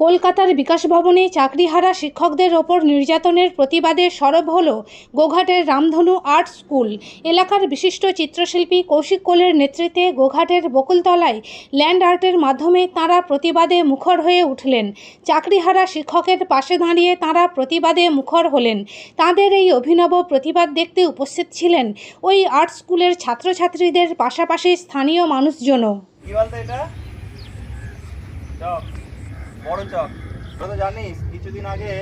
কলকাতার বিকাশ ভবনে চাকরিহারা শিক্ষকদের ওপর নির্যাতনের প্রতিবাদে সরব হল গোঘাটের রামধনু আর্ট স্কুল। এলাকার বিশিষ্ট চিত্রশিল্পী কৌশিক কোলের নেতৃত্বে গোঘাটের বকুলতলায় ল্যান্ড আর্টের মাধ্যমে তাঁরা প্রতিবাদে মুখর হয়ে উঠলেন। চাকরিহারা শিক্ষকের পাশে দাঁড়িয়ে তাঁরা প্রতিবাদে মুখর হলেন। তাঁদের এই অভিনব প্রতিবাদ দেখতে উপস্থিত ছিলেন ওই আর্ট স্কুলের ছাত্রছাত্রীদের পাশাপাশি স্থানীয় মানুষজনও। এটা? বড় তোরা তো জানিস, কিছুদিন আগে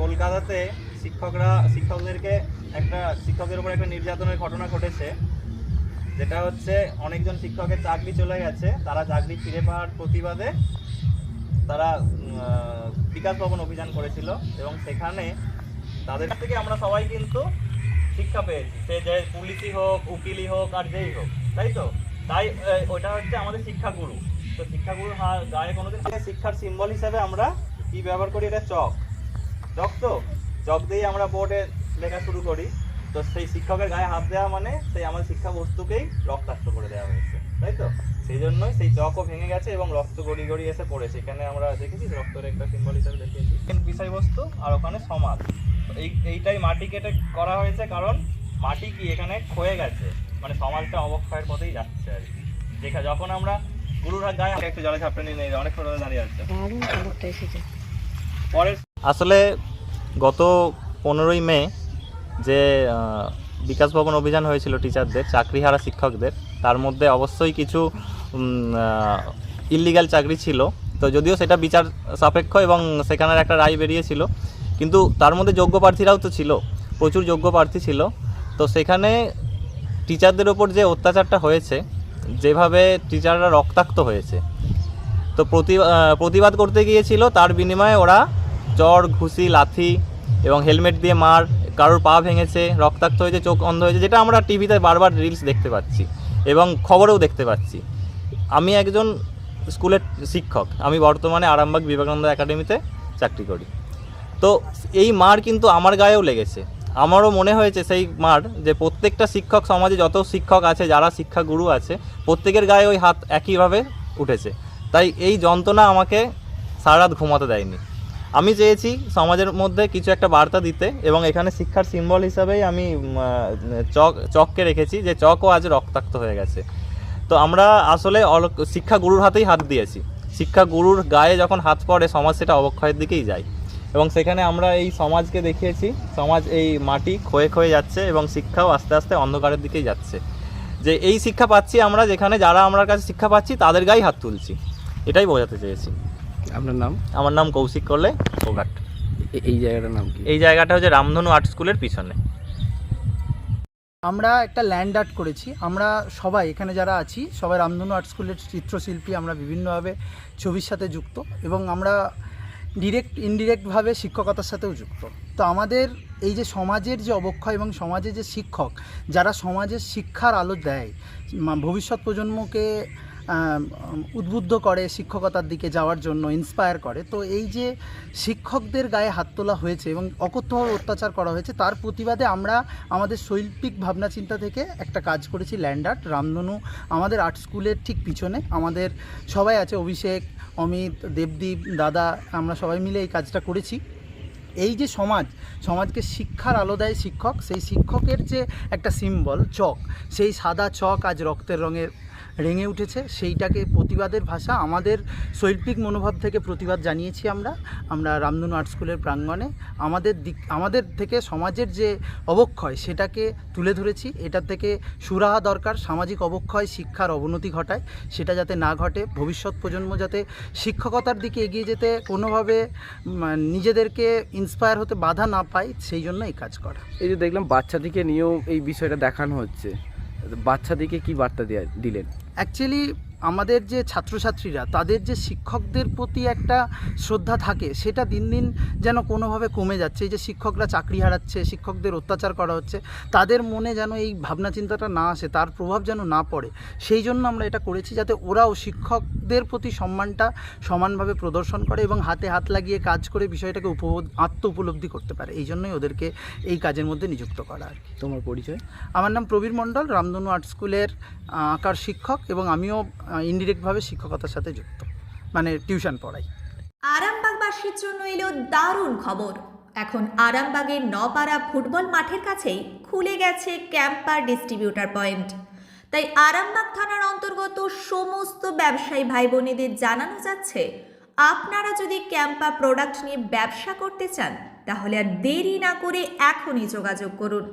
কলকাতাতে শিক্ষকরা, শিক্ষকদেরকে একটা শিক্ষকের উপর একটা নির্যাতনের ঘটনা ঘটেছে, যেটা হচ্ছে অনেকজন শিক্ষকের চাকরি চলে গেছে, তারা চাকরি ফিরে পাওয়ার প্রতিবাদে তারা বিকাশ ভবন অভিযান করেছিল এবং সেখানে তাদের থেকে আমরা সবাই কিন্তু শিক্ষা পেয়েছি। সে যে পুলিশই হোক, উকিলই হোক, আর যেই হোক, তাই তো? তাই ওটা হচ্ছে আমাদের শিক্ষাগুরু তো শিক্ষাগুরুর গায়ে কোনোদিন শিক্ষার সিম্বল হিসাবে আমরা কি ব্যবহার করি? এটা চক। চক তো? চক দিয়েই আমরা বোর্ডে লেখা শুরু করি। তো সেই শিক্ষকের গায়ে হাত দেওয়া মানে সেই আমাদের শিক্ষা বস্তুকেই রক্তাক্ত করে দেওয়া হয়েছে। তাই তো? সেই জন্যই সেই চকও ভেঙে গেছে এবং রক্ত গড়ি গড়ি এসে পড়েছে। এখানে আমরা দেখেছি রক্তের একটা সিম্বল হিসাবে দেখিয়েছি। বিষয়বস্তু আর ওখানে সমাজ। এই, এইটাই মাটি কেটে করা হয়েছে কারণ মাটি কি এখানে ক্ষয়ে গেছে। মানে সমাজটা অবক্ষয়ের পথেই যাচ্ছে আর কি। দেখা যখন আমরা একটু জলে ঝাপটে নিয়ে নেই অনেক দাঁড়িয়ে আছে। পরের আসলে গত পনেরোই মে যে বিকাশ ভবন অভিযান হয়েছিল টিচারদের চাকরিহারা শিক্ষকদের তার মধ্যে অবশ্যই কিছু ইল্লিগাল চাকরি ছিল। তো যদিও সেটা বিচার সাপেক্ষ এবং সেখানের একটা রায় বেরিয়েছিল কিন্তু তার মধ্যে যোগ্য প্রার্থীরাও তো ছিল প্রচুর যোগ্য প্রার্থী ছিল। তো সেখানে টিচারদের ওপর যে অত্যাচারটা হয়েছে যেভাবে টিচাররা রক্তাক্ত হয়েছে। তো প্রতি প্রতিবাদ করতে গিয়েছিল, তার বিনিময়ে ওরা চর ঘুষি, লাথি এবং হেলমেট দিয়ে মার, কারোর পা ভেঙেছে, রক্তাক্ত হয়েছে, চোখ অন্ধ হয়েছে, যেটা আমরা টিভিতে বারবার রিলস দেখতে পাচ্ছি এবং খবরেও দেখতে পাচ্ছি। আমি একজন স্কুলের শিক্ষক, আমি বর্তমানে আরামবাগ বিবেকানন্দ একাডেমিতে চাকরি করি। তো এই মার কিন্তু আমার গায়েও লেগেছে। আমারও মনে হয়েছে সেই মার যে প্রত্যেকটা শিক্ষক সমাজে যত শিক্ষক আছে, যারা শিক্ষাগুরু আছে, প্রত্যেকের গায়ে ওই হাত একইভাবে উঠেছে। তাই এই যন্ত্রণা আমাকে সারা রাত ঘুমাতে দেয়নি। আমি চেয়েছি সমাজের মধ্যে কিছু একটা বার্তা দিতে এবং এখানে শিক্ষার সিম্বল হিসাবেই আমি চক, চককে রেখেছি যে চকও আজ রক্তাক্ত হয়ে গেছে। তো আমরা আসলে অল- শিক্ষাগুরুর হাতেই হাত দিয়েছি। শিক্ষা গুরুর গায়ে যখন হাত পড়ে, সমাজ সেটা অবক্ষয়ের দিকেই যায়। এবং সেখানে আমরা এই সমাজকে দেখিয়েছি। সমাজ এই মাটি ক্ষয়ে ক্ষয়ে যাচ্ছে এবং শিক্ষাও আস্তে আস্তে অন্ধকারের দিকেই যাচ্ছে। যে এই শিক্ষা পাচ্ছি আমরা যেখানে যারা আমার কাছে শিক্ষা পাচ্ছি তাদের গায়েই হাত তুলছি। এটাই বোঝাতে চেয়েছি। আপনার নাম? আমার নাম কৌশিক করলে ওঘাট এই জায়গাটার নাম কি? এই জায়গাটা হচ্ছে রামধনু আর্ট স্কুলের পিছনে। আমরা একটা ল্যান্ড আর্ট করেছি। আমরা সবাই এখানে যারা আছি সবাই রামধনু আর্ট স্কুলের চিত্রশিল্পী। আমরা বিভিন্নভাবে ছবির সাথে যুক্ত এবং আমরা ডিরেক্ট ইনডিরেক্টভাবে শিক্ষকতার সাথেও যুক্ত। তো আমাদের এই যে সমাজের যে অবক্ষয় এবং সমাজের যে শিক্ষক, যারা সমাজের শিক্ষার আলো দেয় ভবিষ্যৎ প্রজন্মকে উদ্বুদ্ধ করে শিক্ষকতার দিকে যাওয়ার জন্য ইন্সপায়ার করে। তো এই যে শিক্ষকদের গায়ে হাত তোলা হয়েছে এবং অকথ্যভাবে অত্যাচার করা হয়েছে, তার প্রতিবাদে আমরা আমাদের শৈল্পিক ভাবনা চিন্তা থেকে একটা কাজ করেছি ল্যান্ড আর্ট রামধনু আমাদের আর্ট স্কুলের ঠিক পিছনে। আমাদের সবাই আছে, অভিষেক, অমিত, দেবদীপ, দাদা, আমরা সবাই মিলে এই কাজটা করেছি। এই যে সমাজ, সমাজকে শিক্ষার আলো দেয় শিক্ষক, সেই শিক্ষকের যে একটা সিম্বল চক, সেই সাদা চক আজ রক্তের রঙে রেঙে উঠেছে। সেইটাকে প্রতিবাদের ভাষা, আমাদের শৈল্পিক মনোভাব থেকে প্রতিবাদ জানিয়েছি আমরা। আমরা রামধনু আর্ট স্কুলের প্রাঙ্গণে। আমাদের দিক, আমাদের থেকে সমাজের যে অবক্ষয়, সেটাকে তুলে ধরেছি। এটা থেকে সুরাহা দরকার, সামাজিক অবক্ষয়, শিক্ষার অবনতি ঘটায়। সেটা যাতে না ঘটে, ভবিষ্যৎ প্রজন্ম যাতে শিক্ষকতার দিকে এগিয়ে যেতে কোনোভাবে নিজেদেরকে ইন্সপায়ার হতে বাধা না পায়, সেই জন্য এই কাজ করা। এই যে দেখলাম, বাচ্চাদিকে নিয়েও এই বিষয়টা দেখানো হচ্ছে। বাচ্চাদিকে কি বার্তা দিলেন? অ্যাকচুয়ালি আমাদের যে ছাত্রছাত্রীরা তাদের যে শিক্ষকদের প্রতি একটা শ্রদ্ধা থাকে সেটা দিন দিন যেন কোনোভাবে কমে যাচ্ছে। এই যে শিক্ষকরা চাকরি হারাচ্ছে শিক্ষকদের অত্যাচার করা হচ্ছে তাদের মনে যেন এই ভাবনা চিন্তাটা না আসে তার প্রভাব যেন না পড়ে। সেই জন্য আমরা এটা করেছি যাতে ওরাও শিক্ষকদের প্রতি সম্মানটা সমানভাবে প্রদর্শন করে এবং হাতে হাত লাগিয়ে কাজ করে বিষয়টাকে উপ আত্ম উপলব্ধি করতে পারে। এই জন্যই ওদেরকে এই কাজের মধ্যে নিযুক্ত করা আর কি। তোমার পরিচয়? আমার নাম প্রবীর মণ্ডল রামধনু আর্ট স্কুলের আঁকার শিক্ষক এবং আমিও ইনডিরেক্টভাবে শিক্ষকতার সাথে যুক্ত মানে টিউশন পড়াই। আরামবাগবাসীর জন্য এলো দারুণ খবর। এখন আরামবাগের নপাড়া ফুটবল মাঠের কাছেই খুলে গেছে ক্যাম্পার ডিস্ট্রিবিউটার পয়েন্ট। তাই আরামবাগ থানার অন্তর্গত সমস্ত ব্যবসায়ী ভাই বোনেদের জানানো যাচ্ছে, আপনারা যদি ক্যাম্পা প্রোডাক্ট নিয়ে ব্যবসা করতে চান, তাহলে আর দেরি না করে এখনই যোগাযোগ করুন।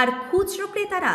আর খুচরো ক্রেতারা